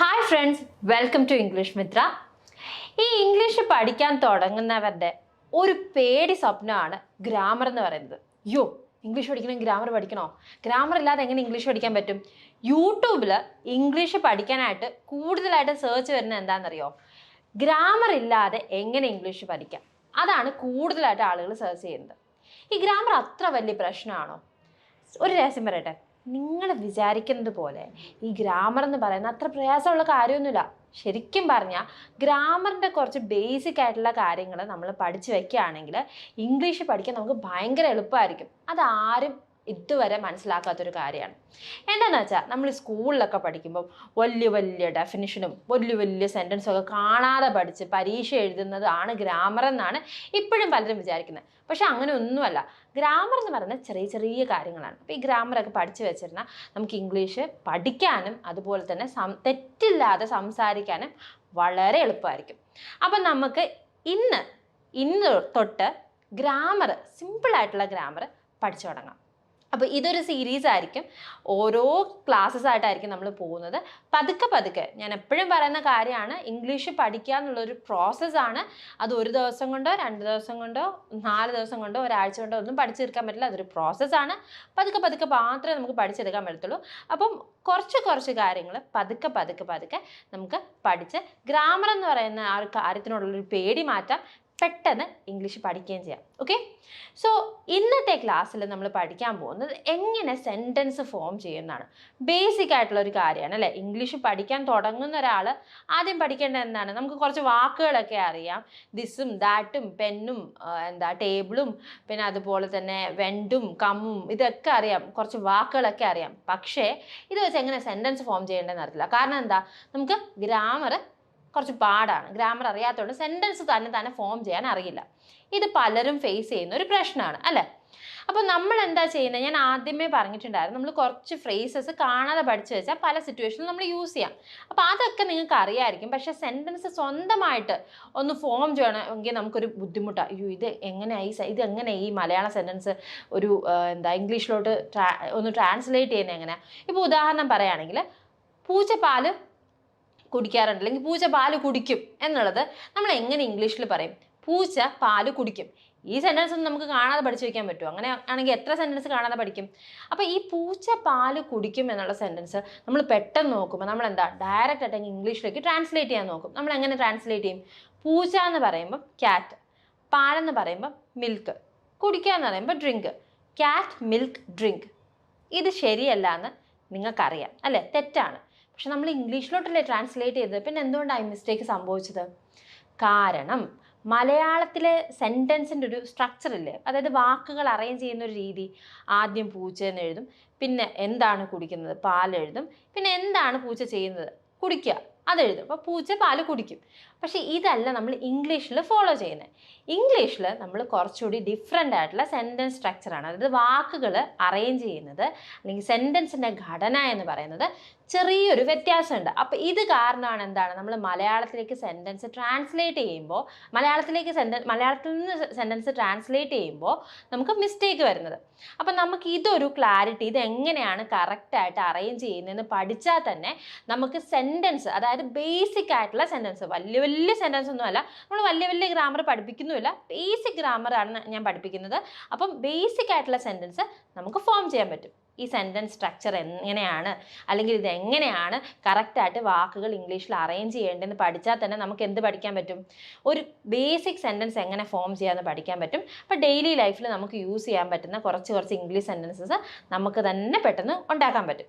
Hi friends welcome to English Mitra ഈ English പഠിക്കാൻ തുടങ്ങുന്നവരുടെ ഒരു പേടി സ്വപ്നമാണ് ഗ്രാമർ എന്ന് പറയുന്നത്. യോ ഇംഗ്ലീഷ് പഠിക്കണം ഗ്രാമർ പഠിക്കണോ? ഗ്രാമർ ഇല്ലാതെ എങ്ങനെ ഇംഗ്ലീഷ് പഠിക്കാൻ പറ്റും? യൂട്യൂബിൽ ഇംഗ്ലീഷ് പഠിക്കാനായിട്ട് കൂടുതലായിട്ട് സെർച്ച് വരുന്നത് എന്താണെന്നറിയോ? ഗ്രാമർ ഇല്ലാതെ എങ്ങനെ ഇംഗ്ലീഷ് പഠിക്കാം? അതാണ് കൂടുതലായിട്ട് ആളുകൾ സെർച്ച് ചെയ്യുന്നത്. ഈ ഗ്രാമർ അത്ര വലിയ പ്രശ്നമാണോ? ഒരു രഹസ്യം പറയട്ടെ. നിങ്ങൾ വിചാരിക്കുന്നത് പോലെ ഈ ഗ്രാമർ എന്ന് പറയുന്ന അത്ര പ്രയാസമുള്ള കാര്യമൊന്നുമില്ല. ശരിക്കും പറഞ്ഞാൽ ഗ്രാമറിന്റെ കുറച്ച് ബേസിക് ആയിട്ടുള്ള കാര്യങ്ങൾ നമ്മൾ പഠിച്ചു വെക്കുകയാണെങ്കിൽ ഇംഗ്ലീഷ് പഠിക്കാൻ നമുക്ക് ഭയങ്കര എളുപ്പമായിരിക്കും. അതാരും ഇതുവരെ മനസ്സിലാക്കാത്തൊരു കാര്യമാണ്. എന്താണെന്ന് വെച്ചാൽ നമ്മൾ സ്കൂളിലൊക്കെ പഠിക്കുമ്പോൾ വലിയ വലിയ ഡെഫിനിഷനും വലിയ വലിയ സെന്റൻസും ഒക്കെ കാണാതെ പഠിച്ച് പരീക്ഷ എഴുതുന്നതാണ് ഗ്രാമർ എന്നാണ് ഇപ്പോഴും പലരും വിചാരിക്കുന്നത് പക്ഷെ അങ്ങനെ ഒന്നുമല്ല. ഗ്രാമർ എന്ന് പറയുന്നത് ചെറിയ ചെറിയ കാര്യങ്ങളാണ്. അപ്പോൾ ഈ ഗ്രാമറൊക്കെ പഠിച്ചു വെച്ചിരുന്നാൽ നമുക്ക് ഇംഗ്ലീഷ് പഠിക്കാനും അതുപോലെ തന്നെ സം തെറ്റില്ലാതെ സംസാരിക്കാനും വളരെ എളുപ്പമായിരിക്കും. അപ്പം നമുക്ക് ഇന്ന് ഇന്ന് തൊട്ട് ഗ്രാമർ സിമ്പിളായിട്ടുള്ള ഗ്രാമർ പഠിച്ചു തുടങ്ങാം. അപ്പോൾ ഇതൊരു സീരീസ് ആയിരിക്കും. ഓരോ ക്ലാസ്സസ് ആയിട്ടായിരിക്കും നമ്മൾ പോകുന്നത്. പതുക്കെ പതുക്കെ ഞാൻ എപ്പോഴും പറയുന്ന കാര്യമാണ് ഇംഗ്ലീഷ് പഠിക്കുക എന്നുള്ളൊരു പ്രോസസ്സാണ് അത് ഒരു ദിവസം കൊണ്ടോ രണ്ട് ദിവസം കൊണ്ടോ നാല് ദിവസം കൊണ്ടോ ഒരാഴ്ച കൊണ്ടോ ഒന്നും പഠിച്ചു തീർക്കാൻ പറ്റില്ല. അതൊരു പ്രോസസ്സാണ് പതുക്കെ പതുക്കെ മാത്രമേ നമുക്ക് പഠിച്ചെടുക്കാൻ പറ്റത്തുള്ളൂ. അപ്പം കുറച്ച് കുറച്ച് കാര്യങ്ങൾ പതുക്കെ പതുക്കെ പതുക്കെ നമുക്ക് പഠിച്ച് ഗ്രാമർ എന്ന് പറയുന്ന ആ ഒരു കാര്യത്തിനോടുള്ളൊരു പേടി മാറ്റാം. പെട്ടെന്ന് ഇംഗ്ലീഷ് പഠിക്കുകയും ചെയ്യാം. ഓക്കെ സോ ഇന്നത്തെ ക്ലാസ്സിൽ നമ്മൾ പഠിക്കാൻ പോകുന്നത് എങ്ങനെ സെന്റൻസ് ഫോം ചെയ്യുന്നതാണ്. ബേസിക് ആയിട്ടുള്ള ഒരു കാര്യമാണ് അല്ലേ? ഇംഗ്ലീഷ് പഠിക്കാൻ തുടങ്ങുന്ന ഒരാൾ ആദ്യം പഠിക്കേണ്ടത് എന്താണ്? നമുക്ക് കുറച്ച് വാക്കുകളൊക്കെ അറിയാം. ദിസും ദാറ്റും പെന്നും എന്താ ടേബിളും പിന്നെ അതുപോലെ തന്നെ വെണ്ടും കമ്മും ഇതൊക്കെ അറിയാം. കുറച്ച് വാക്കുകളൊക്കെ അറിയാം. പക്ഷേ ഇത് വെച്ച് എങ്ങനെ സെന്റൻസ് ഫോം ചെയ്യേണ്ടതെന്ന് അറിയില്ല കാരണം എന്താ? നമുക്ക് ഗ്രാമർ കുറച്ച് പാടാണ്. ഗ്രാമർ അറിയാത്തതുകൊണ്ട് സെന്റൻസ് തന്നെ തന്നെ ഫോം ചെയ്യാൻ അറിയില്ല. ഇത് പലരും ഫേസ് ചെയ്യുന്ന ഒരു പ്രശ്നമാണ് അല്ലേ? അപ്പോൾ നമ്മൾ എന്താ ചെയ്യുന്നത്? ഞാൻ ആദ്യമേ പറഞ്ഞിട്ടുണ്ടായിരുന്നു നമ്മൾ കുറച്ച് ഫ്രേസസ് കാണാതെ പഠിച്ചു വെച്ചാൽ പല സിറ്റുവേഷനിലും നമ്മൾ യൂസ് ചെയ്യാം. അപ്പോൾ അതൊക്കെ നിങ്ങൾക്ക് അറിയായിരിക്കും. പക്ഷേ സെന്റൻസ് സ്വന്തമായിട്ട് ഒന്ന് ഫോം ചെയ്യണമെങ്കിൽ നമുക്കൊരു ബുദ്ധിമുട്ടാണ് അയ്യോ ഇത് എങ്ങനെയായി ഇത് എങ്ങനെ ഈ മലയാള സെന്റൻസ് ഒരു എന്താ ഇംഗ്ലീഷിലോട്ട് ഒന്ന് ട്രാൻസ്ലേറ്റ് ചെയ്യുന്നത് എങ്ങനെയാണ് ഇപ്പോൾ ഉദാഹരണം പറയുകയാണെങ്കിൽ പൂച്ചപ്പാൽ കുടിക്കാറുണ്ട്. അല്ലെങ്കിൽ പൂച്ച പാൽ കുടിക്കും എന്നുള്ളത് നമ്മൾ എങ്ങനെ ഇംഗ്ലീഷിൽ പറയും? പൂച്ച പാൽ കുടിക്കും. ഈ സെന്റൻസ് ഒന്നും നമുക്ക് കാണാതെ പഠിച്ചു വെക്കാൻ പറ്റുമോ അങ്ങനെ ആണെങ്കിൽ എത്ര സെന്റൻസ് കാണാതെ പഠിക്കും? അപ്പോൾ ഈ പൂച്ച പാൽ കുടിക്കും എന്നുള്ള സെന്റൻസ് നമ്മൾ പെട്ടെന്ന് നോക്കുമ്പോൾ നമ്മൾ എന്താ? ഡയറക്റ്റ് ആയിട്ട് ഇംഗ്ലീഷിലേക്ക് ട്രാൻസ്ലേറ്റ് ചെയ്യാൻ നോക്കും. നമ്മൾ എങ്ങനെ ട്രാൻസ്ലേറ്റ് ചെയ്യും? പൂച്ച എന്ന് പറയുമ്പോൾ ക്യാറ്റ് പാലെന്ന് പറയുമ്പോൾ മിൽക്ക് കുടിക്കുക എന്ന് പറയുമ്പോൾ ഡ്രിങ്ക് ക്യാറ്റ് മിൽക്ക് ഡ്രിങ്ക് ഇത് ശരിയല്ല എന്ന് നിങ്ങൾക്കറിയാം. അല്ലേ? തെറ്റാണ്. പക്ഷെ നമ്മൾ ഇംഗ്ലീഷിലോട്ടല്ലേ ട്രാൻസ്ലേറ്റ് ചെയ്തത്? പിന്നെ എന്തുകൊണ്ടാണ് ഈ മിസ്റ്റേക്ക് സംഭവിച്ചത്? കാരണം മലയാളത്തിലെ സെന്റൻസിന്റെ ഒരു സ്ട്രക്ചർ ഇല്ലേ? അതായത് വാക്കുകൾ അറേഞ്ച് ചെയ്യുന്ന ഒരു രീതി. ആദ്യം പൂച്ച എന്ന് എഴുതും പിന്നെ എന്താണ് കുടിക്കുന്നത്? പാൽ എഴുതും പിന്നെ എന്താണ് പൂച്ച ചെയ്യുന്നത്? കുടിക്കുക. അതെഴുതും അപ്പോൾ പൂച്ച പാൽ കുടിക്കും. പക്ഷേ ഇതല്ല നമ്മൾ ഇംഗ്ലീഷിൽ ഫോളോ ചെയ്യുന്നത് ഇംഗ്ലീഷിൽ നമ്മൾ കുറച്ചുകൂടി ഡിഫറെന്റ് ആയിട്ടുള്ള സെന്റൻസ് സ്ട്രക്ചറാണ് അതായത് വാക്കുകൾ അറേഞ്ച് ചെയ്യുന്നത് അല്ലെങ്കിൽ സെന്റൻസിന്റെ ഘടന എന്ന് പറയുന്നത് ചെറിയൊരു വ്യത്യാസമുണ്ട്. അപ്പോൾ ഇത് കാരണമാണ് എന്താണ്? നമ്മൾ മലയാളത്തിലേക്ക് സെന്റൻസ് ട്രാൻസ്ലേറ്റ് ചെയ്യുമ്പോൾ മലയാളത്തിലേക്ക് സെന്റൻ മലയാളത്തിൽ നിന്ന് സെന്റൻസ് ട്രാൻസ്ലേറ്റ് ചെയ്യുമ്പോൾ നമുക്ക് മിസ്റ്റേക്ക് വരുന്നത്. അപ്പം നമുക്ക് ഇതൊരു ക്ലാരിറ്റി ഇത് എങ്ങനെയാണ് കറക്റ്റായിട്ട് അറേഞ്ച് ചെയ്യുന്നതെന്ന് പഠിച്ചാൽ തന്നെ നമുക്ക് സെന്റൻസ് അതായത് ബേസിക് ആയിട്ടുള്ള സെന്റൻസ് വലിയ വലിയ സെന്റൻസ് ഒന്നുമല്ല. നമ്മൾ വലിയ വലിയ ഗ്രാമർ പഠിപ്പിക്കുന്നുമില്ല. ബേസിക് ഗ്രാമറാണ് ഞാൻ പഠിപ്പിക്കുന്നത്. അപ്പം ബേസിക് ആയിട്ടുള്ള സെന്റൻസ് നമുക്ക് ഫോം ചെയ്യാൻ പറ്റും. ഈ സെന്റൻസ് സ്ട്രക്ചർ എങ്ങനെയാണ്? അല്ലെങ്കിൽ ഇത് എങ്ങനെയാണ് കറക്റ്റായിട്ട് വാക്കുകൾ ഇംഗ്ലീഷിൽ അറേഞ്ച് ചെയ്യേണ്ടതെന്ന് പഠിച്ചാൽ തന്നെ നമുക്ക് എന്ത് പഠിക്കാൻ പറ്റും? ഒരു ബേസിക് സെന്റൻസ് എങ്ങനെ ഫോം ചെയ്യാമെന്ന് പഠിക്കാൻ പറ്റും? അപ്പോൾ ഡെയിലി ലൈഫിൽ നമുക്ക് യൂസ് ചെയ്യാൻ പറ്റുന്ന കുറച്ച് കുറച്ച് ഇംഗ്ലീഷ് സെന്റൻസസ് നമുക്ക് തന്നെ പെട്ടെന്ന് ഉണ്ടാക്കാൻ പറ്റും.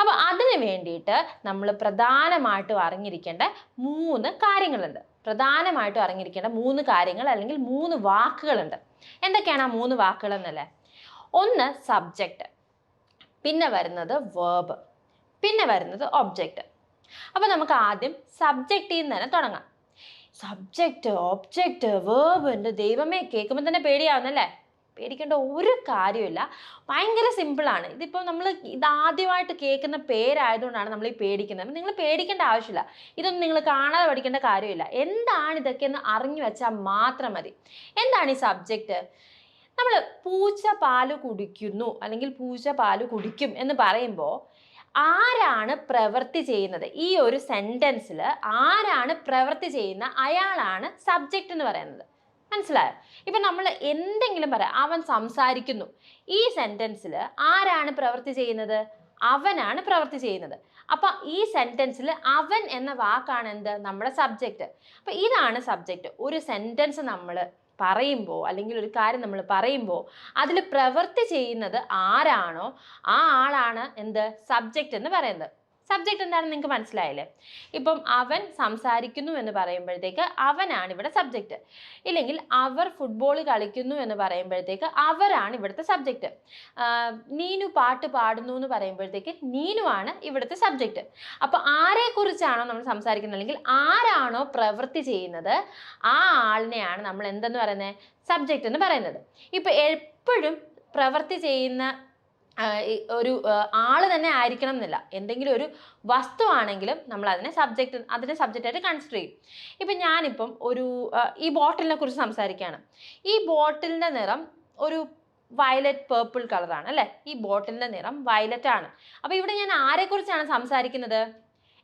അപ്പോൾ അതിന് വേണ്ടിയിട്ട് നമ്മൾ പ്രധാനമായിട്ടും അറിഞ്ഞിരിക്കേണ്ട മൂന്ന് കാര്യങ്ങളുണ്ട്. പ്രധാനമായിട്ടും അറിഞ്ഞിരിക്കേണ്ട മൂന്ന് കാര്യങ്ങൾ അല്ലെങ്കിൽ മൂന്ന് വാക്കുകളുണ്ട്. എന്തൊക്കെയാണ് ആ മൂന്ന് വാക്കുകൾ എന്നല്ലേ? ഒന്ന് സബ്ജക്റ്റ് പിന്നെ വരുന്നത് വേർബ് പിന്നെ വരുന്നത് ഒബ്ജക്റ്റ് അപ്പോൾ നമുക്ക് ആദ്യം സബ്ജക്റ്റിൽ നിന്ന് തന്നെ തുടങ്ങാം. സബ്ജക്റ്റ് ഒബ്ജക്റ്റ് വേർബ് എന്റെ ദൈവമേ കേൾക്കുമ്പോൾ തന്നെ പേടിയാവുന്നല്ലേ? പേടിക്കേണ്ട ഒരു കാര്യമില്ല ഭയങ്കര സിമ്പിളാണ് ഇതിപ്പോൾ നമ്മൾ ഇതാദ്യമായിട്ട് കേൾക്കുന്ന പേരായതുകൊണ്ടാണ് നമ്മൾ ഈ പേടിക്കുന്നത് നിങ്ങൾ പേടിക്കേണ്ട ആവശ്യമില്ല. ഇതൊന്നും നിങ്ങൾ കാണാതെ പഠിക്കേണ്ട കാര്യമില്ല. എന്താണ് ഇതൊക്കെ എന്ന് അറിഞ്ഞു വെച്ചാൽ മാത്രം മതി. എന്താണ് ഈ സബ്ജക്റ്റ് നമ്മൾ പൂച്ച പാൽ കുടിക്കുന്നു അല്ലെങ്കിൽ പൂച്ച പാൽ കുടിക്കും എന്ന് പറയുമ്പോൾ ആരാണ് പ്രവൃത്തി ചെയ്യുന്നത്? ഈ ഒരു സെന്റൻസിൽ ആരാണ് പ്രവൃത്തി ചെയ്യുന്ന? അയാളാണ് സബ്ജക്റ്റ് എന്ന് പറയുന്നത്. മനസ്സിലായോ? ഇപ്പം നമ്മൾ എന്തെങ്കിലും പറയാം. അവൻ സംസാരിക്കുന്നു. ഈ സെന്റൻസിൽ ആരാണ് പ്രവൃത്തി ചെയ്യുന്നത്? അവനാണ് പ്രവൃത്തി ചെയ്യുന്നത്. അപ്പൊ ഈ സെന്റൻസിൽ അവൻ എന്ന വാക്കാണ് എന്ത്? നമ്മുടെ സബ്ജക്റ്റ് അപ്പൊ ഇതാണ് സബ്ജക്റ്റ് ഒരു സെന്റൻസ് നമ്മൾ പറയുമ്പോൾ അല്ലെങ്കിൽ ഒരു കാര്യം നമ്മൾ പറയുമ്പോൾ അതിൽ പ്രവൃത്തി ചെയ്യുന്നത് ആരാണോ ആ ആളാണ് എന്ത്? സബ്ജക്റ്റ് എന്ന് പറയുന്നത്. സബ്ജക്റ്റ് എന്താണെന്ന് നിങ്ങൾക്ക് മനസ്സിലായില്ലേ? ഇപ്പം അവൻ സംസാരിക്കുന്നു എന്ന് പറയുമ്പോഴത്തേക്ക് അവനാണ് ഇവിടെ സബ്ജക്റ്റ് ഇല്ലെങ്കിൽ അവർ ഫുട്ബോൾ കളിക്കുന്നു എന്ന് പറയുമ്പോഴത്തേക്ക് അവരാണ് ഇവിടുത്തെ സബ്ജക്റ്റ് നീനു പാട്ട് പാടുന്നു എന്ന് പറയുമ്പോഴത്തേക്ക് നീനു ആണ് ഇവിടുത്തെ സബ്ജക്റ്റ് അപ്പോൾ ആരെക്കുറിച്ചാണോ നമ്മൾ സംസാരിക്കുന്നത്? അല്ലെങ്കിൽ ആരാണോ പ്രവൃത്തി ചെയ്യുന്നത്? ആ ആളിനെയാണ് നമ്മൾ എന്തെന്ന് പറയുന്നത്? സബ്ജക്റ്റ് എന്ന് പറയുന്നത്. ഇപ്പോൾ എപ്പോഴും പ്രവൃത്തി ചെയ്യുന്ന ഒരു ആൾ തന്നെ ആയിരിക്കണം എന്നില്ല. എന്തെങ്കിലും ഒരു വസ്തു ആണെങ്കിലും നമ്മൾ അതിനെ സബ്ജക്റ്റ് അതിനെ സബ്ജക്റ്റായിട്ട് കൺസിഡർ ചെയ്യും. ഇപ്പം ഞാനിപ്പം ഒരു ഈ ബോട്ടിലിനെ കുറിച്ച് സംസാരിക്കുകയാണ്. ഈ ബോട്ടിലിന്റെ നിറം ഒരു വയലറ്റ് പേർപ്പിൾ കളറാണ് അല്ലേ? ഈ ബോട്ടിലിന്റെ നിറം വയലറ്റ് ആണ്. അപ്പോൾ ഇവിടെ ഞാൻ ആരെക്കുറിച്ചാണ് സംസാരിക്കുന്നത്?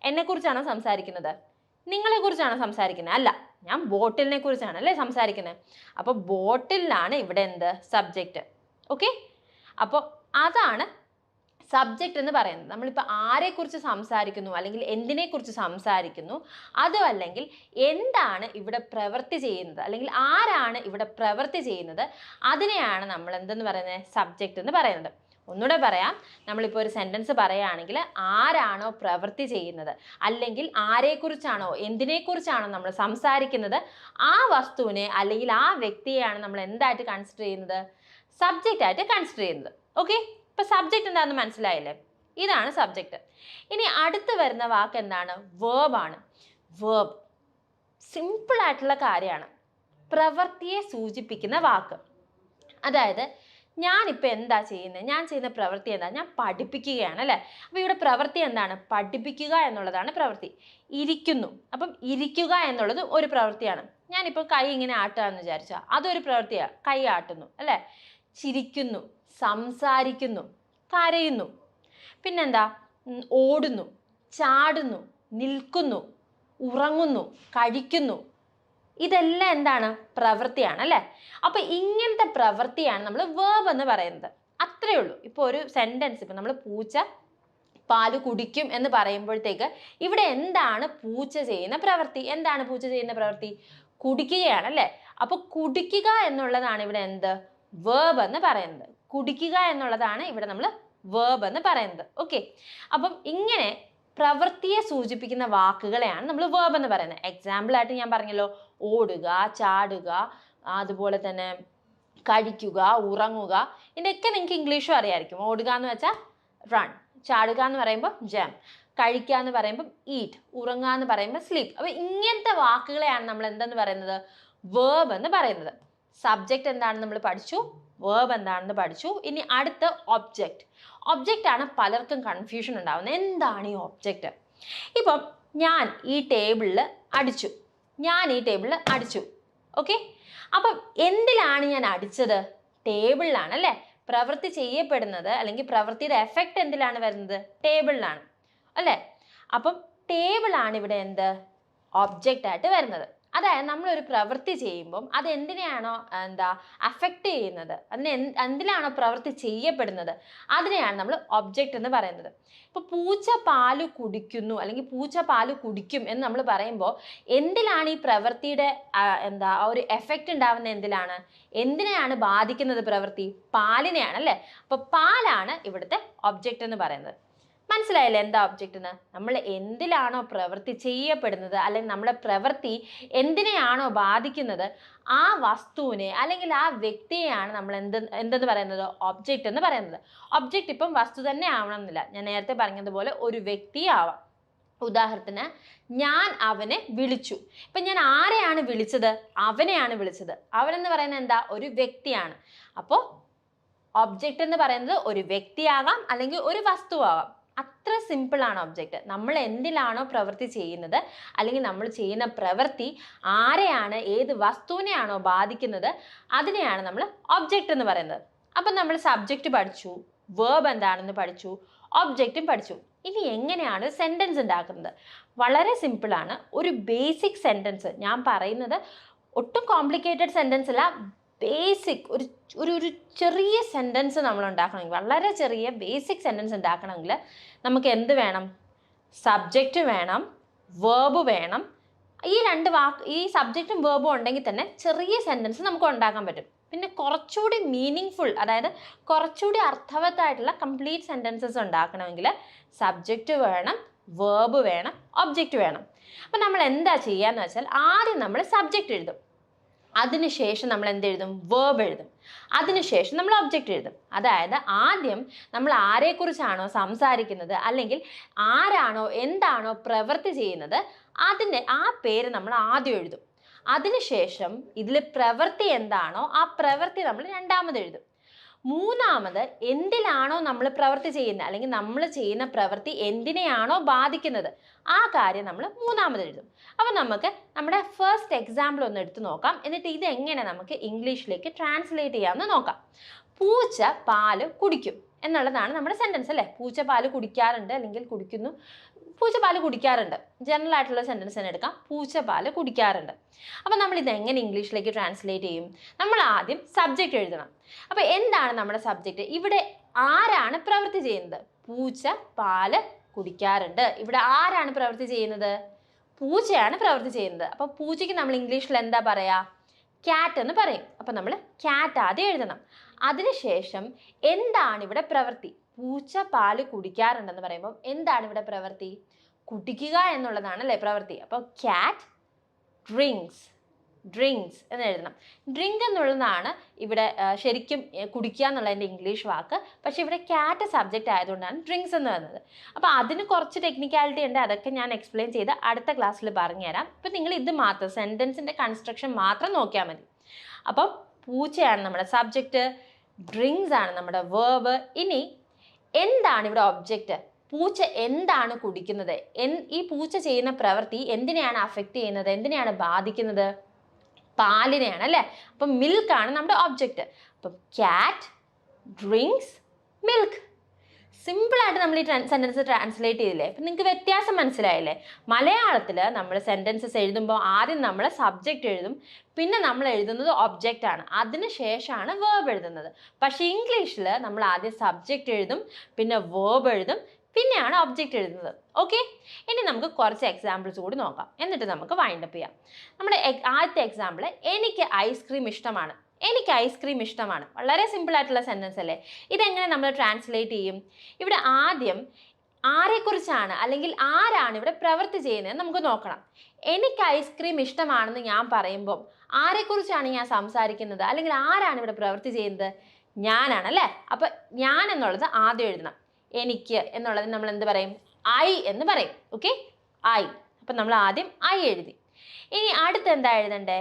എന്നെക്കുറിച്ചാണോ സംസാരിക്കുന്നത്? നിങ്ങളെക്കുറിച്ചാണോ സംസാരിക്കുന്നത്? അല്ല ഞാൻ ബോട്ടിലിനെ കുറിച്ചാണ് അല്ലേ സംസാരിക്കുന്നത്. അപ്പോൾ ബോട്ടിലാണ് ഇവിടെ എന്ത്? സബ്ജക്റ്റ് ഓക്കെ അപ്പോൾ അതാണ് സബ്ജക്റ്റ് എന്ന് പറയുന്നത്. നമ്മളിപ്പോൾ ആരെക്കുറിച്ച് സംസാരിക്കുന്നു? അല്ലെങ്കിൽ എന്തിനെക്കുറിച്ച് സംസാരിക്കുന്നു? അതും അല്ലെങ്കിൽ എന്താണ് ഇവിടെ പ്രവൃത്തി ചെയ്യുന്നത്? അല്ലെങ്കിൽ ആരാണ് ഇവിടെ പ്രവൃത്തി ചെയ്യുന്നത്? അതിനെയാണ് നമ്മൾ എന്തെന്ന് പറയുന്നത് സബ്ജക്റ്റ് എന്ന് പറയുന്നത്. ഒന്നുകൂടെ പറയാം. നമ്മളിപ്പോൾ ഒരു സെന്റൻസ് പറയുകയാണെങ്കിൽ ആരാണോ പ്രവൃത്തി ചെയ്യുന്നത്? അല്ലെങ്കിൽ ആരെക്കുറിച്ചാണോ എന്തിനെക്കുറിച്ചാണോ നമ്മൾ സംസാരിക്കുന്നത്? ആ വസ്തുവിനെ അല്ലെങ്കിൽ ആ വ്യക്തിയെയാണ് നമ്മൾ എന്തായിട്ട് കൺസിഡർ ചെയ്യുന്നത്? സബ്ജക്റ്റായിട്ട് കൺസിഡർ ചെയ്യുന്നത്. ഓക്കെ ഇപ്പൊ സബ്ജക്റ്റ് എന്താണെന്ന് മനസ്സിലായില്ലേ? ഇതാണ് സബ്ജക്റ്റ് ഇനി അടുത്ത് വരുന്ന വാക്ക് എന്താണ്? വേർബ് ആണ്. വേർബ് സിമ്പിൾ ആയിട്ടുള്ള കാര്യമാണ്. പ്രവൃത്തിയെ സൂചിപ്പിക്കുന്ന വാക്ക്. അതായത് ഞാനിപ്പോൾ എന്താ ചെയ്യുന്നത് ഞാൻ ചെയ്യുന്ന പ്രവൃത്തി എന്താ? ഞാൻ പഠിപ്പിക്കുകയാണ് അല്ലേ? അപ്പോൾ ഇവിടെ പ്രവൃത്തി എന്താണ്? പഠിപ്പിക്കുക എന്നുള്ളതാണ് പ്രവൃത്തി. ഇരിക്കുന്നു. അപ്പം ഇരിക്കുക എന്നുള്ളത് ഒരു പ്രവൃത്തിയാണ്. ഞാനിപ്പോൾ കൈ ഇങ്ങനെ ആട്ടുകയെന്ന് വിചാരിച്ചാൽ അതൊരു പ്രവൃത്തിയാണ് കൈ ആട്ടുന്നു അല്ലേ? ചിരിക്കുന്നു. സംസാരിക്കുന്നു കരയുന്നു. പിന്നെന്താ? ഓടുന്നു ചാടുന്നു നിൽക്കുന്നു ഉറങ്ങുന്നു കഴിക്കുന്നു. ഇതെല്ലാം എന്താണ്? പ്രവൃത്തിയാണ് അല്ലേ? അപ്പോൾ ഇങ്ങനത്തെ പ്രവൃത്തിയാണ് നമ്മൾ വേബ് എന്ന് പറയുന്നത്. അത്രയേ ഉള്ളൂ. ഇപ്പോൾ ഒരു സെന്റൻസ് ഇപ്പം നമ്മൾ പൂച്ച പാൽ കുടിക്കും എന്ന് പറയുമ്പോഴത്തേക്ക് ഇവിടെ എന്താണ് പൂച്ച ചെയ്യുന്ന പ്രവൃത്തി? എന്താണ് പൂച്ച ചെയ്യുന്ന പ്രവൃത്തി? കുടിക്കുകയാണ് അല്ലേ? അപ്പോൾ കുടിക്കുക എന്നുള്ളതാണ് ഇവിടെ എന്ത്? വേബ് എന്ന് പറയുന്നത്. കുടിക്കുക എന്നുള്ളതാണ് ഇവിടെ നമ്മൾ വേർബ് എന്ന് പറയുന്നത്. ഓക്കെ അപ്പം ഇങ്ങനെ പ്രവൃത്തിയെ സൂചിപ്പിക്കുന്ന വാക്കുകളെയാണ് നമ്മൾ വേർബ് എന്ന് പറയുന്നത്. എക്സാമ്പിൾ ആയിട്ട് ഞാൻ പറഞ്ഞല്ലോ. ഓടുക ചാടുക അതുപോലെ തന്നെ കഴിക്കുക ഉറങ്ങുക. ഇതിന്റെയൊക്കെ നിങ്ങൾക്ക് ഇംഗ്ലീഷും അറിയാമായിരിക്കും ഓടുക എന്ന് വെച്ചാൽ റൺ ചാടുക എന്ന് പറയുമ്പോൾ ജം കഴിക്കുക എന്ന് പറയുമ്പോൾ ഈറ്റ് ഉറങ്ങുക എന്ന് പറയുമ്പോൾ സ്ലീപ്പ് അപ്പോൾ ഇങ്ങനത്തെ വാക്കുകളെയാണ് നമ്മൾ എന്തെന്ന് പറയുന്നത്? വേർബ് എന്ന് പറയുന്നത്. സബ്ജക്റ്റ് എന്താണെന്ന് നമ്മൾ പഠിച്ചു. വേർബ് എന്താണെന്ന് പഠിച്ചു. ഇനി അടുത്ത ഒബ്ജക്റ്റ് ഒബ്ജക്റ്റ് ആണ് പലർക്കും കൺഫ്യൂഷൻ ഉണ്ടാവുന്നത്. എന്താണ് ഈ ഒബ്ജക്റ്റ് ഇപ്പം ഞാൻ ഈ ടേബിളിൽ അടിച്ചു. ഞാൻ ഈ ടേബിളിൽ അടിച്ചു. ഓക്കെ അപ്പം എന്തിലാണ് ഞാൻ അടിച്ചത്? ടേബിളിലാണ് അല്ലേ? പ്രവൃത്തി ചെയ്യപ്പെടുന്നത് അല്ലെങ്കിൽ പ്രവൃത്തിയുടെ എഫക്റ്റ് എന്തിലാണ് വരുന്നത്? ടേബിളിലാണ് അല്ലേ? അപ്പം ടേബിളാണ് ഇവിടെ എന്ത്? ഒബ്ജക്റ്റ് ആയിട്ട് വരുന്നത്. അതായത് നമ്മളൊരു പ്രവൃത്തി ചെയ്യുമ്പം അത് എന്തിനെയാണോ എന്താ അഫക്റ്റ് ചെയ്യുന്നത്? അതിനെ എന്തിനാണോ പ്രവൃത്തി ചെയ്യപ്പെടുന്നത്? അതിനെയാണ് നമ്മൾ ഒബ്ജക്റ്റ് എന്ന് പറയുന്നത്. ഇപ്പോൾ പൂച്ച പാൽ കുടിക്കുന്നു അല്ലെങ്കിൽ പൂച്ച പാൽ കുടിക്കും എന്ന് നമ്മൾ പറയുമ്പോൾ എന്തിലാണ് ഈ പ്രവൃത്തിയുടെ എന്താ ഒരു എഫക്റ്റ് ഉണ്ടാവുന്ന എന്തിലാണ്? എന്തിനെയാണ് ബാധിക്കുന്നത് പ്രവൃത്തി? പാലിനെയാണ് അല്ലേ? അപ്പോൾ പാലാണ് ഇവിടുത്തെ ഒബ്ജക്റ്റ് എന്ന് പറയുന്നത്. മനസ്സിലായില്ലേ എന്താ ഒബ്ജക്റ്റ് എന്ന് നമ്മൾ എന്തിലാണോ പ്രവൃത്തി ചെയ്യപ്പെടുന്നത് അല്ലെങ്കിൽ നമ്മുടെ പ്രവൃത്തി എന്തിനെയാണോ ബാധിക്കുന്നത് ആ വസ്തുവിനെ അല്ലെങ്കിൽ ആ വ്യക്തിയെയാണ് നമ്മൾ എന്ത് എന്തെന്ന് പറയുന്നത്? ഒബ്ജക്റ്റ് എന്ന് പറയുന്നത്. ഒബ്ജക്റ്റ് ഇപ്പം വസ്തു തന്നെ ആവണമെന്നില്ല ഞാൻ നേരത്തെ പറഞ്ഞതുപോലെ ഒരു വ്യക്തി ആവാം. ഉദാഹരണത്തിന് ഞാൻ അവനെ വിളിച്ചു. ഇപ്പം ഞാൻ ആരെയാണ് വിളിച്ചത്? അവനെയാണ് വിളിച്ചത്. അവനെന്ന് പറയുന്നത് എന്താ? ഒരു വ്യക്തിയാണ്. അപ്പോൾ ഒബ്ജക്റ്റ് എന്ന് പറയുന്നത് ഒരു വ്യക്തിയാകാം അല്ലെങ്കിൽ ഒരു വസ്തുവാകാം അത്ര സിമ്പിളാണ് ഒബ്ജക്റ്റ് നമ്മൾ എന്തിലാണോ പ്രവൃത്തി ചെയ്യുന്നത് അല്ലെങ്കിൽ നമ്മൾ ചെയ്യുന്ന പ്രവൃത്തി ആരെയാണ് ഏത് വസ്തുവിനെയാണോ ബാധിക്കുന്നത് അതിനെയാണ് നമ്മൾ ഒബ്ജക്റ്റ് എന്ന് പറയുന്നത്. അപ്പം നമ്മൾ സബ്ജക്റ്റ് പഠിച്ചു വേർബ് എന്താണെന്ന് പഠിച്ചു ഒബ്ജക്റ്റും പഠിച്ചു. ഇനി എങ്ങനെയാണ് സെന്റൻസ് ഉണ്ടാക്കുന്നത്? വളരെ സിമ്പിളാണ് ഒരു ബേസിക് സെന്റൻസ് ഞാൻ പറയുന്നത് ഒട്ടും കോംപ്ലിക്കേറ്റഡ് സെന്റൻസ് അല്ല ബേസിക് ഒരു ഒരു ഒരു ചെറിയ സെന്റൻസ് നമ്മൾ ഉണ്ടാക്കണമെങ്കിൽ വളരെ ചെറിയ ബേസിക് സെന്റൻസ് ഉണ്ടാക്കണമെങ്കിൽ നമുക്ക് എന്ത് വേണം? സബ്ജക്റ്റ് വേണം വേർബ് വേണം. ഈ രണ്ട് വാക്ക് ഈ സബ്ജക്റ്റും വേർബും ഉണ്ടെങ്കിൽ തന്നെ ചെറിയ സെന്റൻസ് നമുക്ക് ഉണ്ടാക്കാൻ പറ്റും. പിന്നെ കുറച്ചുകൂടി മീനിങ് ഫുൾ അതായത് കുറച്ചുകൂടി അർത്ഥവത്തായിട്ടുള്ള കംപ്ലീറ്റ് സെന്റൻസസ് ഉണ്ടാക്കണമെങ്കിൽ സബ്ജക്റ്റ് വേണം വേർബ് വേണം ഒബ്ജക്റ്റ് വേണം. അപ്പം നമ്മൾ എന്താ ചെയ്യുക എന്ന് വെച്ചാൽ ആദ്യം നമ്മൾ സബ്ജക്റ്റ് എഴുതും. അതിനുശേഷം നമ്മൾ എന്ത് എഴുതും? വേർബ് എഴുതും. അതിനുശേഷം നമ്മൾ ഒബ്ജക്റ്റ് എഴുതും. അതായത് ആദ്യം നമ്മൾ ആരെക്കുറിച്ചാണോ സംസാരിക്കുന്നത് അല്ലെങ്കിൽ ആരാണോ എന്താണോ പ്രവൃത്തി ചെയ്യുന്നത് അതിന്റെ ആ പേര് നമ്മൾ ആദ്യം എഴുതും. അതിനുശേഷം ഇതിൽ പ്രവൃത്തി എന്താണോ ആ പ്രവൃത്തി നമ്മൾ രണ്ടാമത് എഴുതും. മൂന്നാമത് എന്തിലാണോ നമ്മൾ പ്രവൃത്തി ചെയ്യുന്നത്? അല്ലെങ്കിൽ നമ്മൾ ചെയ്യുന്ന പ്രവൃത്തി എന്തിനെയാണോ ബാധിക്കുന്നത്? ആ കാര്യം നമ്മൾ മൂന്നാമത് എഴുതും. അപ്പോൾ നമുക്ക് നമ്മുടെ ഫസ്റ്റ് എക്സാമ്പിൾ ഒന്ന് എടുത്ത് നോക്കാം. എന്നിട്ട് ഇതെങ്ങനെ നമുക്ക് ഇംഗ്ലീഷിലേക്ക് ട്രാൻസ്ലേറ്റ് ചെയ്യാമെന്ന് നോക്കാം. പൂച്ച പാൽ കുടിക്കും എന്നുള്ളതാണ് നമ്മുടെ സെന്റൻസ് അല്ലേ? പൂച്ച പാൽ കുടിക്കാറുണ്ട് അല്ലെങ്കിൽ കുടിക്കുന്നു. പൂച്ച പാൽ കുടിക്കാറുണ്ട്. ജനറൽ ആയിട്ടുള്ള സെന്റൻസ് തന്നെ എടുക്കാം. പൂച്ച പാൽ കുടിക്കാറുണ്ട്. അപ്പോൾ നമ്മൾ ഇത് എങ്ങനെ ഇംഗ്ലീഷിലേക്ക് ട്രാൻസ്ലേറ്റ് ചെയ്യും? നമ്മൾ ആദ്യം സബ്ജക്റ്റ് എഴുതണം. അപ്പോൾ എന്താണ് നമ്മുടെ സബ്ജക്റ്റ് ഇവിടെ ആരാണ് പ്രവൃത്തി ചെയ്യുന്നത്? പൂച്ച പാൽ കുടിക്കാറുണ്ട്. ഇവിടെ ആരാണ് പ്രവൃത്തി ചെയ്യുന്നത്? പൂച്ചയാണ് പ്രവൃത്തി ചെയ്യുന്നത്. അപ്പോൾ പൂച്ചയ്ക്ക് നമ്മൾ ഇംഗ്ലീഷിൽ എന്താ പറയുക ക്യാറ്റ് എന്ന് പറയും. അപ്പോൾ നമ്മൾ ക്യാറ്റ് ആദ്യം എഴുതണം. അതിനുശേഷം എന്താണ് ഇവിടെ പ്രവൃത്തി പൂച്ച പാൽ കുടിക്കാറുണ്ടെന്ന് പറയുമ്പോൾ എന്താണ് ഇവിടെ പ്രവൃത്തി കുടിക്കുക എന്നുള്ളതാണ് അല്ലേ പ്രവൃത്തി അപ്പോൾ ക്യാറ്റ് ഡ്രിങ്ക്സ് ഡ്രിങ്ക്സ് എന്ന് എഴുതണം. ഡ്രിങ്ക് എന്നുള്ളതാണ് ഇവിടെ ശരിക്കും കുടിക്കുക എന്നുള്ളതിന്റെ ഇംഗ്ലീഷ് വാക്ക്. പക്ഷേ ഇവിടെ ക്യാറ്റ് സബ്ജക്റ്റ് ആയതുകൊണ്ടാണ് ഡ്രിങ്ക്സ് എന്ന് പറയുന്നത്. അപ്പോൾ അതിന് കുറച്ച് ടെക്നിക്കാലിറ്റി ഉണ്ട്. അതൊക്കെ ഞാൻ എക്സ്പ്ലെയിൻ ചെയ്ത് അടുത്ത ക്ലാസ്സിൽ പറഞ്ഞുതരാം. ഇപ്പം നിങ്ങൾ ഇത് മാത്രം സെന്റൻസിന്റെ കൺസ്ട്രക്ഷൻ മാത്രം നോക്കിയാൽ മതി. അപ്പം പൂച്ചയാണ് നമ്മുടെ സബ്ജക്റ്റ് ഡ്രിങ്ക്സ് ആണ് നമ്മുടെ വേർബ് ഇനി എന്താണ് ഇവിടെ ഒബ്ജക്റ്റ് പൂച്ച എന്താണ് കുടിക്കുന്നത്? ഈ പൂച്ച ചെയ്യുന്ന പ്രവൃത്തി എന്തിനെയാണ് അഫക്റ്റ് ചെയ്യുന്നത്? എന്തിനെയാണ് ബാധിക്കുന്നത്? പാലിനെയാണ് അല്ലേ? അപ്പം മിൽക്കാണ് നമ്മുടെ ഒബ്ജക്റ്റ് അപ്പം ക്യാറ്റ് ഡ്രിങ്ക്സ് മിൽക്ക് സിമ്പിളായിട്ട് നമ്മൾ ഈ സെന്റൻസ് ട്രാൻസ്ലേറ്റ് ചെയ്തില്ലേ? അപ്പം നിങ്ങൾക്ക് വ്യത്യാസം മനസ്സിലായില്ലേ? മലയാളത്തിൽ നമ്മൾ സെന്റൻസസ് എഴുതുമ്പോൾ ആദ്യം നമ്മൾ സബ്ജക്റ്റ് എഴുതും പിന്നെ നമ്മൾ എഴുതുന്നത് ഒബ്ജക്റ്റ് ആണ്. അതിന് ശേഷമാണ് വേർബ് എഴുതുന്നത്. പക്ഷേ ഇംഗ്ലീഷിൽ നമ്മൾ ആദ്യം സബ്ജക്റ്റ് എഴുതും പിന്നെ വേർബ് എഴുതും പിന്നെയാണ് ഒബ്ജക്റ്റ് എഴുതുന്നത്. ഓക്കെ ഇനി നമുക്ക് കുറച്ച് എക്സാമ്പിൾസ് കൂടി നോക്കാം. എന്നിട്ട് നമുക്ക് വൈൻഡപ്പ് ചെയ്യാം. നമ്മുടെ ആദ്യത്തെ എക്സാമ്പിൾ എനിക്ക് ഐസ്ക്രീം ഇഷ്ടമാണ്. എനിക്ക് ഐസ്ക്രീം ഇഷ്ടമാണ്. വളരെ സിമ്പിൾ ആയിട്ടുള്ള സെന്റൻസ് അല്ലേ? ഇതെങ്ങനെ നമ്മൾ ട്രാൻസ്ലേറ്റ് ചെയ്യും? ഇവിടെ ആദ്യം ആരെക്കുറിച്ചാണ് അല്ലെങ്കിൽ ആരാണ് ഇവിടെ പ്രവൃത്തി ചെയ്യുന്നത് നമുക്ക് നോക്കണം. എനിക്ക് ഐസ്ക്രീം ഇഷ്ടമാണെന്ന് ഞാൻ പറയുമ്പം ആരെക്കുറിച്ചാണ് ഞാൻ സംസാരിക്കുന്നത്? അല്ലെങ്കിൽ ആരാണ് ഇവിടെ പ്രവൃത്തി ചെയ്യുന്നത്? ഞാനാണ് അല്ലേ? അപ്പം ഞാൻ എന്നുള്ളത് ആദ്യം എഴുതണം. എനിക്ക് എന്നുള്ളത് നമ്മൾ എന്ത് പറയും? ഐ എന്ന് പറയും. ഓക്കെ ഐ അപ്പം നമ്മൾ ആദ്യം ഐ എഴുതി. ഇനി അടുത്ത് എന്താ എഴുതണ്ടേ?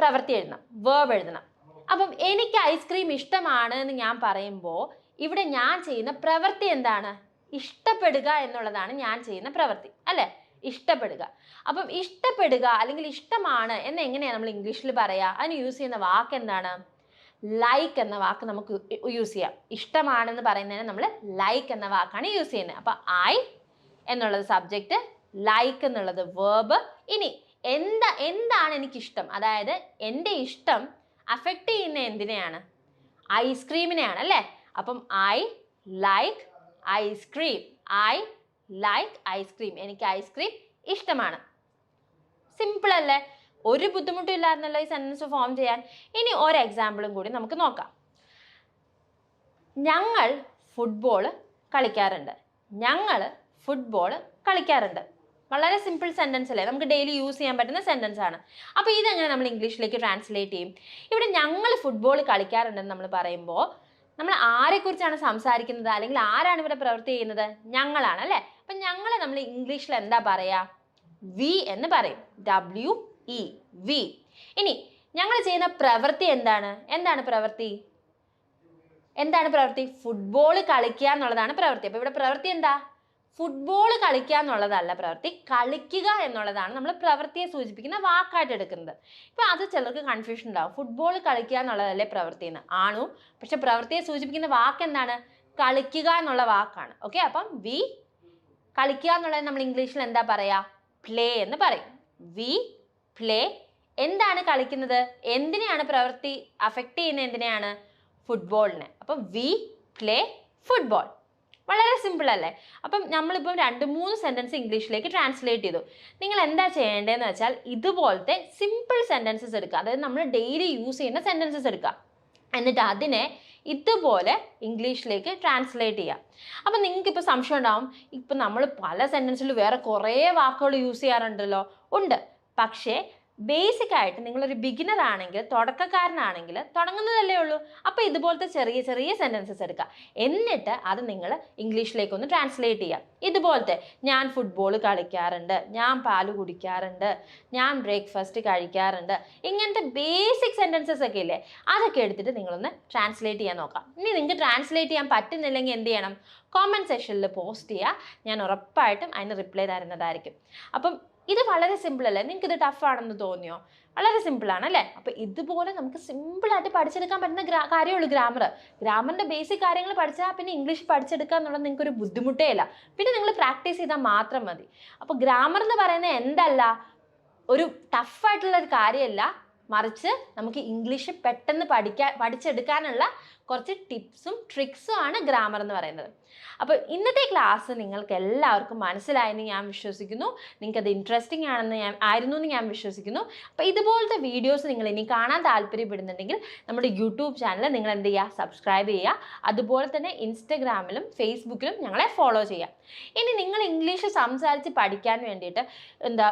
പ്രവൃത്തി എഴുതണം വേർബ് എഴുതണം. അപ്പം എനിക്ക് ഐസ്ക്രീം ഇഷ്ടമാണ് എന്ന് ഞാൻ പറയുമ്പോൾ ഇവിടെ ഞാൻ ചെയ്യുന്ന പ്രവൃത്തി എന്താണ്? ഇഷ്ടപ്പെടുക എന്നുള്ളതാണ് ഞാൻ ചെയ്യുന്ന പ്രവൃത്തി അല്ലേ? ഇഷ്ടപ്പെടുക. അപ്പം ഇഷ്ടപ്പെടുക അല്ലെങ്കിൽ ഇഷ്ടമാണ് എന്ന് എങ്ങനെയാണ് നമ്മൾ ഇംഗ്ലീഷിൽ പറയുക അതിന് യൂസ് ചെയ്യുന്ന വാക്ക് എന്താണ്? ലൈക്ക് എന്ന വാക്ക് നമുക്ക് യൂസ് ചെയ്യാം. ഇഷ്ടമാണെന്ന് പറയുന്നതിന് നമ്മൾ ലൈക്ക് എന്ന വാക്കാണ് യൂസ് ചെയ്യുന്നത്. അപ്പം ഐ എന്നുള്ളത് സബ്ജക്റ്റ് ലൈക്ക് എന്നുള്ളത് വേർബ് ഇനി എന്താ എന്താണ് എനിക്കിഷ്ടം? അതായത് എന്റെ ഇഷ്ടം അഫക്റ്റ് ചെയ്യുന്ന എന്തിനെയാണ്? ഐസ്ക്രീമിനെയാണ് അല്ലേ? അപ്പം I like ice cream I like ice cream എനിക്ക് ഐസ്ക്രീം ഇഷ്ടമാണ്. സിമ്പിൾ അല്ലേ? ഒരു ബുദ്ധിമുട്ടും ഇല്ലായിരുന്നല്ലോ ഈ സെന്റൻസ് ഫോം ചെയ്യാൻ. ഇനി ഒരു എക്സാമ്പിളും കൂടി നമുക്ക് നോക്കാം. ഞങ്ങൾ ഫുട്ബോൾ കളിക്കാറുണ്ട്. ഞങ്ങൾ ഫുട്ബോൾ കളിക്കാറുണ്ട്. വളരെ സിമ്പിൾ സെന്റൻസ് അല്ലേ? നമുക്ക് ഡെയിലി യൂസ് ചെയ്യാൻ പറ്റുന്ന സെന്റൻസ് ആണ്. അപ്പോൾ ഇതെങ്ങനെ നമ്മൾ ഇംഗ്ലീഷിലേക്ക് ട്രാൻസ്ലേറ്റ് ചെയ്യും? ഇവിടെ ഞങ്ങൾ ഫുട്ബോൾ കളിക്കാറുണ്ടെന്ന് നമ്മൾ പറയുമ്പോൾ നമ്മൾ ആരെക്കുറിച്ചാണ് സംസാരിക്കുന്നത്? അല്ലെങ്കിൽ ആരാണ് ഇവിടെ പ്രവൃത്തി ചെയ്യുന്നത്? ഞങ്ങളാണ് അല്ലേ? അപ്പം ഞങ്ങളെ നമ്മൾ ഇംഗ്ലീഷിൽ എന്താ പറയുക വി എന്ന് പറയും. ഡബ്ല്യു ഇ വി ഇനി ഞങ്ങൾ ചെയ്യുന്ന പ്രവൃത്തി എന്താണ്? എന്താണ് പ്രവൃത്തി? എന്താണ് പ്രവൃത്തി? ഫുട്ബോൾ കളിക്കുക എന്നുള്ളതാണ് പ്രവൃത്തി. അപ്പോൾ ഇവിടെ പ്രവൃത്തി എന്താ? ഫുട്ബോൾ കളിക്കുക എന്നുള്ളതല്ല പ്രവൃത്തി കളിക്കുക എന്നുള്ളതാണ് നമ്മൾ പ്രവൃത്തിയെ സൂചിപ്പിക്കുന്ന വാക്കായിട്ട് എടുക്കുന്നത്. ഇപ്പം അത് ചിലർക്ക് കൺഫ്യൂഷൻ ഉണ്ടാവും. ഫുട്ബോൾ കളിക്കുക എന്നുള്ളതല്ലേ പ്രവൃത്തി എന്ന്. ആണു. പക്ഷെ പ്രവൃത്തിയെ സൂചിപ്പിക്കുന്ന വാക്ക് എന്താണ്? കളിക്കുക എന്നുള്ള വാക്കാണ്. ഓക്കെ അപ്പം വി കളിക്കുക എന്നുള്ളത് നമ്മൾ ഇംഗ്ലീഷിൽ എന്താ പറയുക പ്ലേ എന്ന് പറയും. വി പ്ലേ എന്താണ് കളിക്കുന്നത്? എന്തിനെയാണ് പ്രവൃത്തി അഫക്റ്റ് ചെയ്യുന്നത്? എന്തിനെയാണ്? ഫുട്ബോളിനെ അപ്പം വി പ്ലേ ഫുട്ബോൾ വളരെ സിമ്പിൾ അല്ലേ? അപ്പം നമ്മളിപ്പം രണ്ട് മൂന്ന് സെന്റൻസ് ഇംഗ്ലീഷിലേക്ക് ട്രാൻസ്ലേറ്റ് ചെയ്തു. നിങ്ങൾ എന്താ ചെയ്യേണ്ടതെന്ന് വെച്ചാൽ ഇതുപോലത്തെ സിമ്പിൾ സെന്റൻസസ് എടുക്കുക. അതായത് നമ്മൾ ഡെയിലി യൂസ് ചെയ്യുന്ന സെന്റൻസസ് എടുക്കുക. എന്നിട്ട് അതിനെ ഇതുപോലെ ഇംഗ്ലീഷിലേക്ക് ട്രാൻസ്ലേറ്റ് ചെയ്യാം അപ്പം നിങ്ങൾക്കിപ്പോൾ സംശയം ഉണ്ടാവും ഇപ്പം നമ്മൾ പല സെന്റൻസിൽ വേറെ കുറേ വാക്കുകൾ യൂസ് ചെയ്യാറുണ്ടല്ലോ. ഉണ്ട്. പക്ഷേ ബേസിക് ആയിട്ട് നിങ്ങളൊരു ബിഗിനർ ആണെങ്കിൽ തുടക്കക്കാരനാണെങ്കിൽ തുടങ്ങുന്നതല്ലേ ഉള്ളൂ. അപ്പോൾ ഇതുപോലത്തെ ചെറിയ ചെറിയ സെന്റൻസസ് എടുക്കുക. എന്നിട്ട് അത് നിങ്ങൾ ഇംഗ്ലീഷിലേക്ക് ഒന്ന് ട്രാൻസ്ലേറ്റ് ചെയ്യുക. ഇതുപോലത്തെ ഞാൻ ഫുട്ബോൾ കളിക്കാറുണ്ട് ഞാൻ പാൽ കുടിക്കാറുണ്ട് ഞാൻ ബ്രേക്ക്ഫാസ്റ്റ് കഴിക്കാറുണ്ട് ഇങ്ങനത്തെ ബേസിക് സെന്റൻസസ് ഒക്കെ ഇല്ലേ അതൊക്കെ എടുത്തിട്ട് നിങ്ങളൊന്ന് ട്രാൻസ്ലേറ്റ് ചെയ്യാൻ നോക്കാം ഇനി നിങ്ങൾക്ക് ട്രാൻസ്ലേറ്റ് ചെയ്യാൻ പറ്റുന്നില്ലെങ്കിൽ എന്ത് ചെയ്യണം? കോമന്റ് സെക്ഷനിൽ പോസ്റ്റ് ചെയ്യുക. ഞാൻ ഉറപ്പായിട്ടും അതിന് റിപ്ലൈ തരുന്നതായിരിക്കും. അപ്പം ഇത് വളരെ സിമ്പിൾ അല്ലേ? നിങ്ങൾക്ക് ഇത് ടഫ് ആണെന്ന് തോന്നിയോ? വളരെ സിമ്പിൾ ആണ് അല്ലേ? അപ്പോൾ ഇതുപോലെ നമുക്ക് സിമ്പിൾ ആയിട്ട് പഠിച്ചെടുക്കാൻ പറ്റുന്ന ഗ്രാ കാര്യമുള്ളൂ ഗ്രാമർ ഗ്രാമറിന്റെ ബേസിക് കാര്യങ്ങൾ പഠിച്ചാൽ പിന്നെ ഇംഗ്ലീഷ് പഠിച്ചെടുക്കുക എന്നുള്ളത് നിങ്ങൾക്ക് ഒരു ബുദ്ധിമുട്ടേ ഇല്ല പിന്നെ നിങ്ങൾ പ്രാക്ടീസ് ചെയ്താൽ മാത്രം മതി. അപ്പോൾ ഗ്രാമർ എന്ന് പറയുന്നത് എന്തല്ല? ഒരു ടഫായിട്ടുള്ള ഒരു കാര്യമല്ല മറിച്ച് നമുക്ക് ഇംഗ്ലീഷ് പെട്ടെന്ന് പഠിക്കാൻ പഠിച്ചെടുക്കാനുള്ള കുറച്ച് ടിപ്സും ട്രിക്സും ആണ് ഗ്രാമർ എന്ന് പറയുന്നത്. അപ്പോൾ ഇന്നത്തെ ക്ലാസ് നിങ്ങൾക്ക് എല്ലാവർക്കും മനസ്സിലായെന്ന് ഞാൻ വിശ്വസിക്കുന്നു. നിങ്ങൾക്കത് ഇൻട്രസ്റ്റിംഗ് ആണെന്ന് ഞാൻ ആയിരുന്നു എന്ന് ഞാൻ വിശ്വസിക്കുന്നു. അപ്പോൾ ഇതുപോലത്തെ വീഡിയോസ് നിങ്ങൾ ഇനി കാണാൻ താല്പര്യപ്പെടുന്നുണ്ടെങ്കിൽ നമ്മുടെ യൂട്യൂബ് ചാനൽ നിങ്ങൾ എന്ത് ചെയ്യുക? സബ്സ്ക്രൈബ് ചെയ്യുക. അതുപോലെ തന്നെ ഇൻസ്റ്റഗ്രാമിലും ഫേസ്ബുക്കിലും ഞങ്ങളെ ഫോളോ ചെയ്യുക. ഇനി നിങ്ങൾ ഇംഗ്ലീഷ് സംസാരിച്ച് പഠിക്കാൻ വേണ്ടിയിട്ട് എന്താ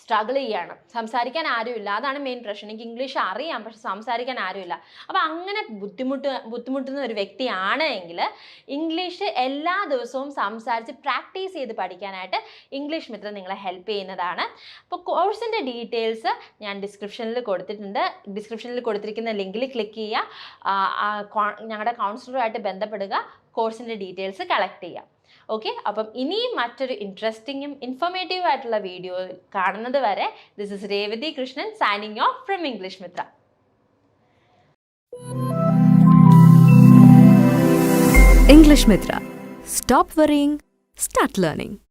സ്ട്രഗിൾ ചെയ്യാണ്. സംസാരിക്കാൻ ആരുമില്ല. അതാണ് മെയിൻ പ്രശ്നം. എനിക്ക് ഇംഗ്ലീഷ് അറിയാം പക്ഷെ സംസാരിക്കാൻ ആരുമില്ല. അപ്പോൾ അങ്ങനെ ബുദ്ധിമുട്ട് ബുദ്ധിമുട്ടുന്ന ഒരു വ്യക്തിയാണ് എങ്കിൽ ഇംഗ്ലീഷ് എല്ലാ ദിവസവും സംസാരിച്ച് പ്രാക്ടീസ് ചെയ്ത് പഠിക്കാനായിട്ട് ഇംഗ്ലീഷ് മിത്രം നിങ്ങളെ ഹെൽപ്പ് ചെയ്യുന്നതാണ്. അപ്പോൾ കോഴ്സിന്റെ ഡീറ്റെയിൽസ് ഞാൻ ഡിസ്ക്രിപ്ഷനിൽ കൊടുത്തിട്ടുണ്ട്. ഡിസ്ക്രിപ്ഷനിൽ കൊടുത്തിരിക്കുന്ന ലിങ്കിൽ ക്ലിക്ക് ചെയ്യുക. ഞങ്ങളുടെ കൗൺസിലറുമായിട്ട് ബന്ധപ്പെടുക. കോഴ്സിന്റെ ഡീറ്റെയിൽസ് കളക്ട് ചെയ്യുക. ഓക്കെ അപ്പം ഇനിയും മറ്റൊരു ഇൻട്രസ്റ്റിങ്ങും ഇൻഫോർമേറ്റീവ് ആയിട്ടുള്ള വീഡിയോ കാണുന്നത് വരെ this is Revathi Krishnan signing off from English Mitra English Mitra. Stop worrying, start learning.